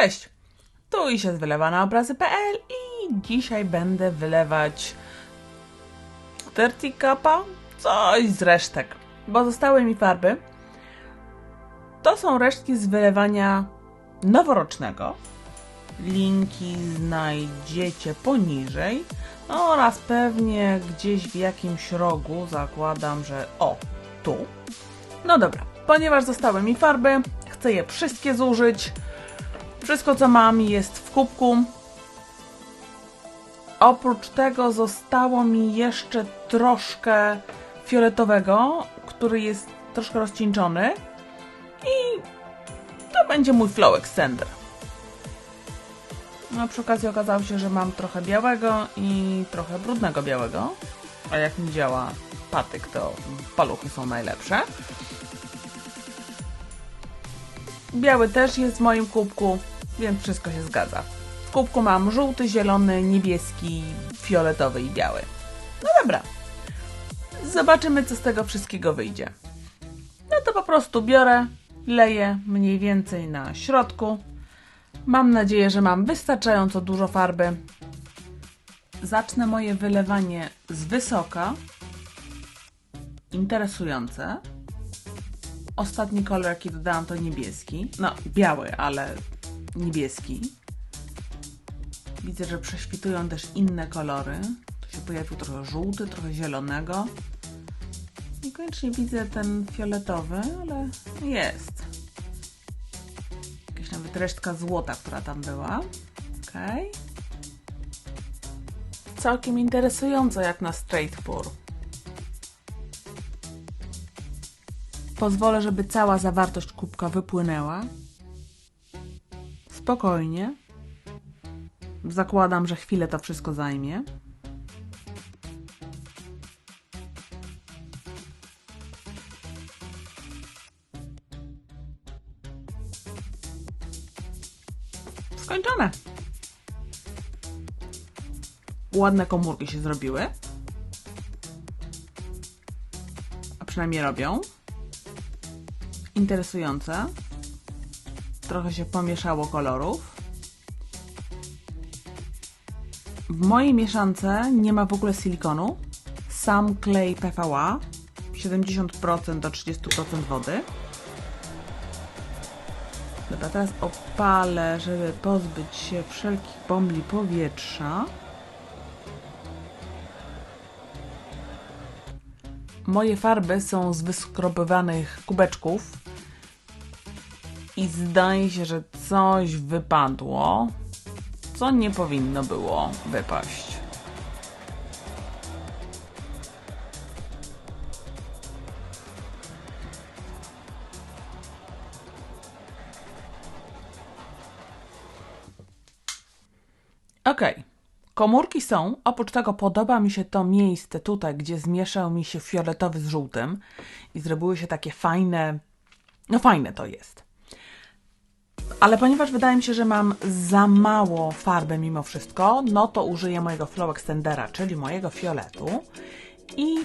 Cześć! Tu i się wylewa na obrazy.pl i dzisiaj będę wylewać Dirty Cupa, coś z resztek, bo zostały mi farby. To są resztki z wylewania noworocznego. Linki znajdziecie poniżej oraz pewnie gdzieś w jakimś rogu zakładam, że o, tu. No dobra, ponieważ zostały mi farby, chcę je wszystkie zużyć. Wszystko co mam jest w kubku. Oprócz tego zostało mi jeszcze troszkę fioletowego, który jest troszkę rozcieńczony. I to będzie mój flow extender. No, przy okazji okazało się, że mam trochę białego i trochę brudnego białego. A jak mi działa patyk, to paluchy są najlepsze. Biały też jest w moim kubku, więc wszystko się zgadza. W kubku mam żółty, zielony, niebieski, fioletowy i biały. No dobra. Zobaczymy, co z tego wszystkiego wyjdzie. No to po prostu biorę, leję mniej więcej na środku. Mam nadzieję, że mam wystarczająco dużo farby. Zacznę moje wylewanie z wysoka. Interesujące. Ostatni kolor, jaki dodałam, to niebieski. No, biały, ale niebieski. Widzę, że prześwitują też inne kolory. Tu się pojawił trochę żółty, trochę zielonego. Niekoniecznie widzę ten fioletowy, ale jest. Jakaś nawet resztka złota, która tam była. Ok. Całkiem interesująco jak na straight pour. Pozwolę, żeby cała zawartość kubka wypłynęła. Spokojnie. Zakładam, że chwilę to wszystko zajmie. Skończone. Ładne komórki się zrobiły. A przynajmniej robią. Interesujące. Trochę się pomieszało kolorów. W mojej mieszance nie ma w ogóle silikonu. Sam klej PVA 70% do 30% wody. Dobra, teraz opalę, żeby pozbyć się wszelkich bombli powietrza. Moje farby są z wyskrobywanych kubeczków i zdaje się, że coś wypadło, co nie powinno było wypaść. Ok, komórki są. Oprócz tego podoba mi się to miejsce tutaj, gdzie zmieszał mi się fioletowy z żółtym i zrobiły się takie fajne. No, fajne to jest. Ale ponieważ wydaje mi się, że mam za mało farby mimo wszystko, no to użyję mojego Flow Extendera, czyli mojego fioletu i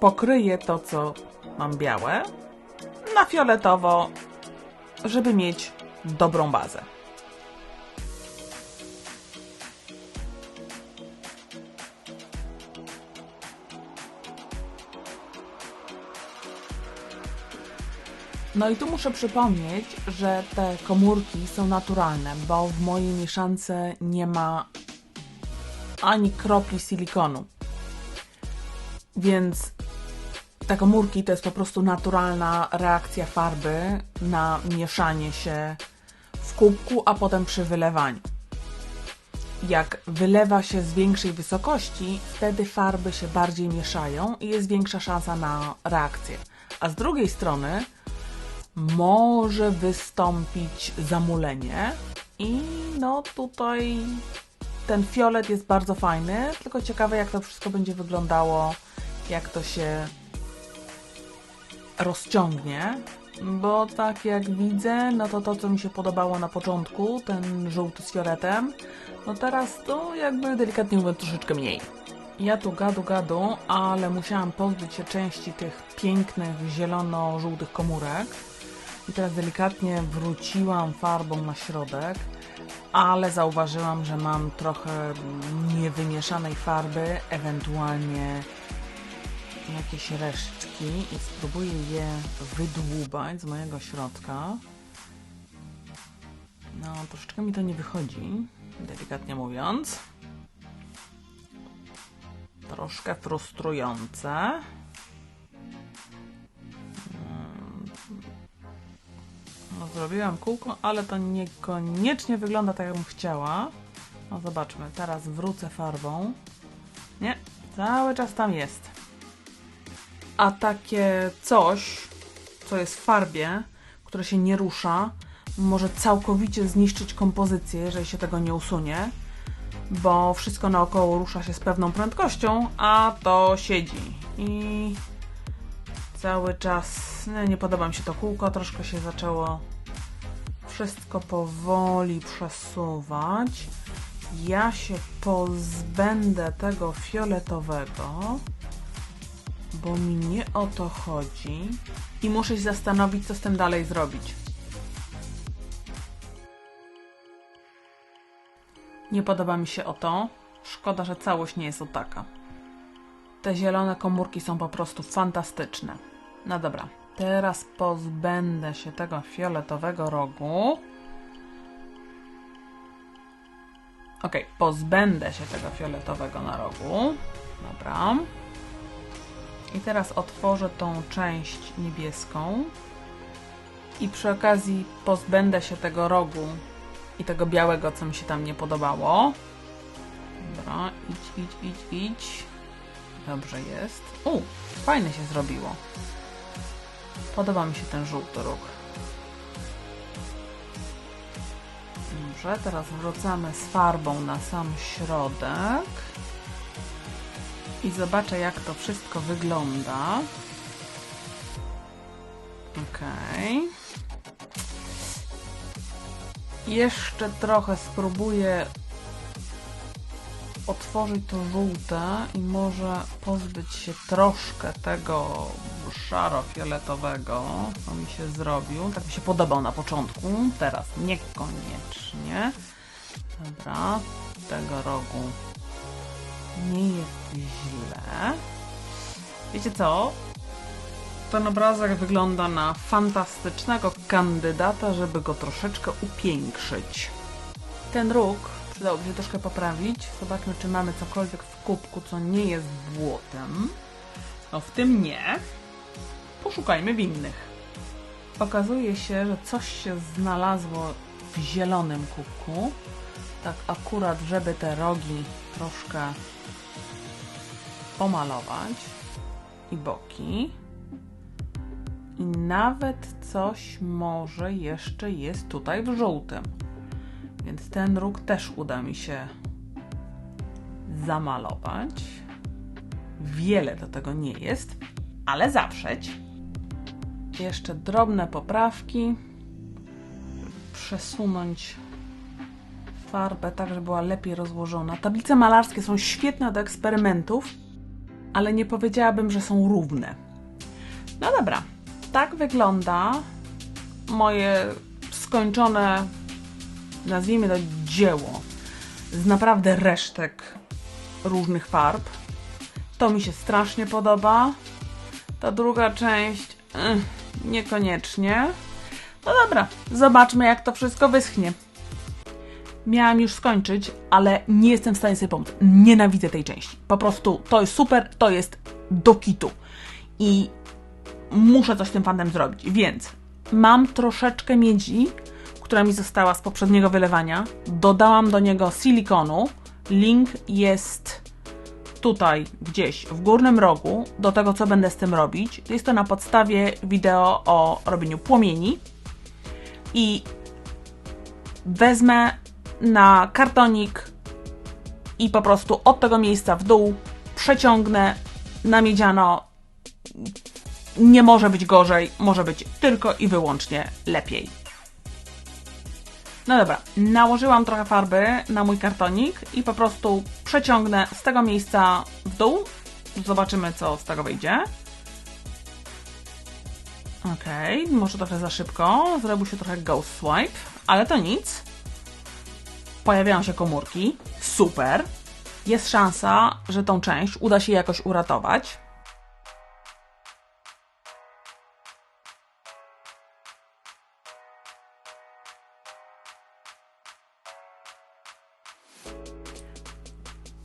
pokryję to, co mam białe, na fioletowo, żeby mieć dobrą bazę. No i tu muszę przypomnieć, że te komórki są naturalne, bo w mojej mieszance nie ma ani kropli silikonu. Więc te komórki to jest po prostu naturalna reakcja farby na mieszanie się w kubku, a potem przy wylewaniu. Jak wylewa się z większej wysokości, wtedy farby się bardziej mieszają i jest większa szansa na reakcję. A z drugiej strony, może wystąpić zamulenie. I no tutaj ten fiolet jest bardzo fajny, tylko ciekawe jak to wszystko będzie wyglądało, jak to się rozciągnie, bo tak jak widzę, no to to co mi się podobało na początku, ten żółty z fioletem, no teraz to jakby delikatnie mówiąc troszeczkę mniej. Ja tu gadu gadu, ale musiałam pozbyć się części tych pięknych zielono-żółtych komórek, I teraz delikatnie wróciłam farbą na środek, ale zauważyłam, że mam trochę niewymieszanej farby, ewentualnie jakieś resztki i spróbuję je wydłubać z mojego środka. No, troszeczkę mi to nie wychodzi, delikatnie mówiąc. Troszkę frustrujące. No, zrobiłam kółko, ale to niekoniecznie wygląda tak, jakbym chciała. No, zobaczmy. Teraz wrócę farbą. Nie, cały czas tam jest. A takie coś, co jest w farbie, które się nie rusza, może całkowicie zniszczyć kompozycję, jeżeli się tego nie usunie, bo wszystko naokoło rusza się z pewną prędkością, a to siedzi. I cały czas nie, nie podoba mi się to kółko, troszkę się zaczęło wszystko powoli przesuwać. Ja się pozbędę tego fioletowego, bo mi nie o to chodzi i muszę się zastanowić, co z tym dalej zrobić. Nie podoba mi się o to. Szkoda, że całość nie jest o taka. Te zielone komórki są po prostu fantastyczne. No dobra, teraz pozbędę się tego fioletowego rogu. Ok, pozbędę się tego fioletowego na rogu. Dobra. I teraz otworzę tą część niebieską. I przy okazji pozbędę się tego rogu i tego białego, co mi się tam nie podobało. Dobra, idź, idź, idź, idź. Dobrze jest. U, fajnie się zrobiło. Podoba mi się ten żółty róg. Dobrze, teraz wracamy z farbą na sam środek. I zobaczę, jak to wszystko wygląda. Okay. Jeszcze trochę spróbuję otworzyć to żółte i może pozbyć się troszkę tego szaro-fioletowego, co mi się zrobił. Tak mi się podobał na początku, teraz niekoniecznie. Dobra, tego rogu nie jest źle. Wiecie co? Ten obrazek wygląda na fantastycznego kandydata, żeby go troszeczkę upiększyć. Ten róg przydałoby się troszkę poprawić. Zobaczmy, czy mamy cokolwiek w kubku, co nie jest błotem. No w tym nie. Poszukajmy w innych. Okazuje się, że coś się znalazło w zielonym kubku. Tak akurat, żeby te rogi troszkę pomalować i boki. I nawet coś może jeszcze jest tutaj w żółtym. Więc ten róg też uda mi się zamalować. Wiele do tego nie jest, ale zaprzeć. Jeszcze drobne poprawki. Przesunąć farbę tak, żeby była lepiej rozłożona. Tablice malarskie są świetne do eksperymentów, ale nie powiedziałabym, że są równe. No dobra, tak wygląda moje skończone, nazwijmy to dzieło, z naprawdę resztek różnych farb. To mi się strasznie podoba. Ta druga część niekoniecznie. No dobra, zobaczmy jak to wszystko wyschnie. Miałam już skończyć, ale nie jestem w stanie sobie pomóc. Nienawidzę tej części. Po prostu to jest super, to jest do kitu. I muszę coś z tym fantem zrobić. Więc mam troszeczkę miedzi, która mi została z poprzedniego wylewania. Dodałam do niego silikonu. Link jest tutaj gdzieś w górnym rogu do tego, co będę z tym robić. Jest to na podstawie wideo o robieniu płomieni. I wezmę na kartonik i po prostu od tego miejsca w dół przeciągnę na miedziano nie może być gorzej, może być tylko i wyłącznie lepiej. No dobra, nałożyłam trochę farby na mój kartonik i po prostu przeciągnę z tego miejsca w dół. Zobaczymy, co z tego wyjdzie. Okay, może trochę za szybko. Zrobił się trochę ghost swipe, ale to nic. Pojawiają się komórki. Super. Jest szansa, że tą część uda się jakoś uratować.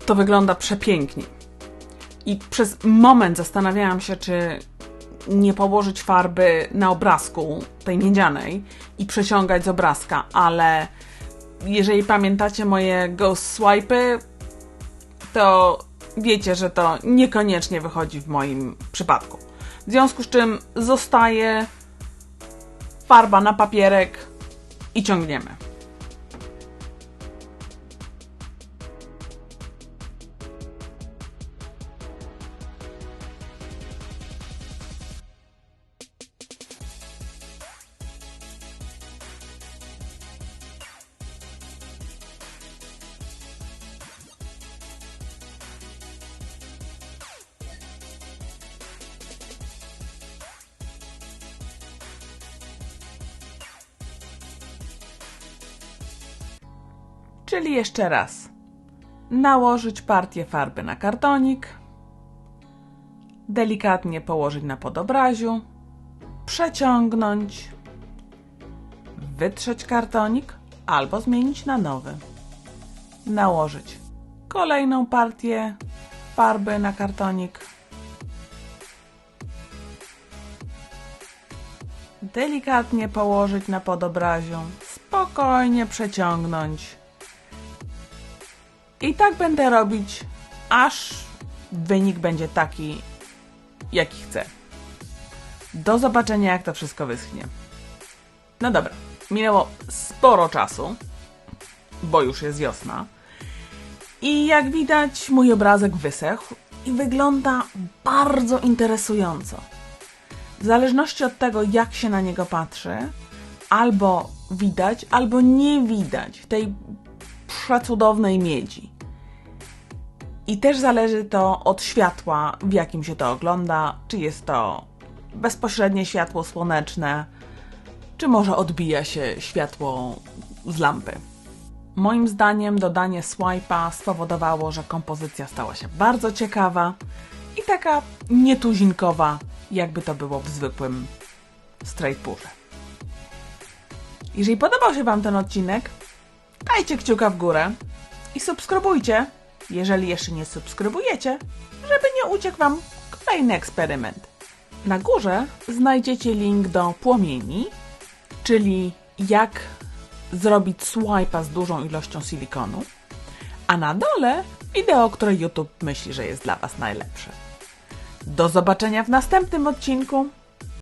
To wygląda przepięknie. I przez moment zastanawiałam się, czy nie położyć farby na obrazku, tej miedzianej, i przeciągać z obrazka, ale jeżeli pamiętacie moje ghost swipe, to wiecie, że to niekoniecznie wychodzi w moim przypadku. W związku z czym zostaje farba na papierek i ciągniemy. Czyli jeszcze raz. Nałożyć partię farby na kartonik, delikatnie położyć na podobraziu, przeciągnąć, wytrzeć kartonik albo zmienić na nowy. Nałożyć kolejną partię farby na kartonik. Delikatnie położyć na podobraziu, spokojnie przeciągnąć i tak będę robić, aż wynik będzie taki, jaki chcę. Do zobaczenia, jak to wszystko wyschnie. No dobra, minęło sporo czasu, bo już jest wiosna. I jak widać, mój obrazek wysechł i wygląda bardzo interesująco. W zależności od tego, jak się na niego patrzy, albo widać, albo nie widać tej przecudownej miedzi. I też zależy to od światła, w jakim się to ogląda, czy jest to bezpośrednie światło słoneczne, czy może odbija się światło z lampy. Moim zdaniem dodanie swipe'a spowodowało, że kompozycja stała się bardzo ciekawa i taka nietuzinkowa, jakby to było w zwykłym straight push'e. Jeżeli podobał się Wam ten odcinek, dajcie kciuka w górę i subskrybujcie, jeżeli jeszcze nie subskrybujecie, żeby nie uciekł Wam kolejny eksperyment. Na górze znajdziecie link do płomieni, czyli jak zrobić swipe'a z dużą ilością silikonu, a na dole wideo, które YouTube myśli, że jest dla Was najlepsze. Do zobaczenia w następnym odcinku.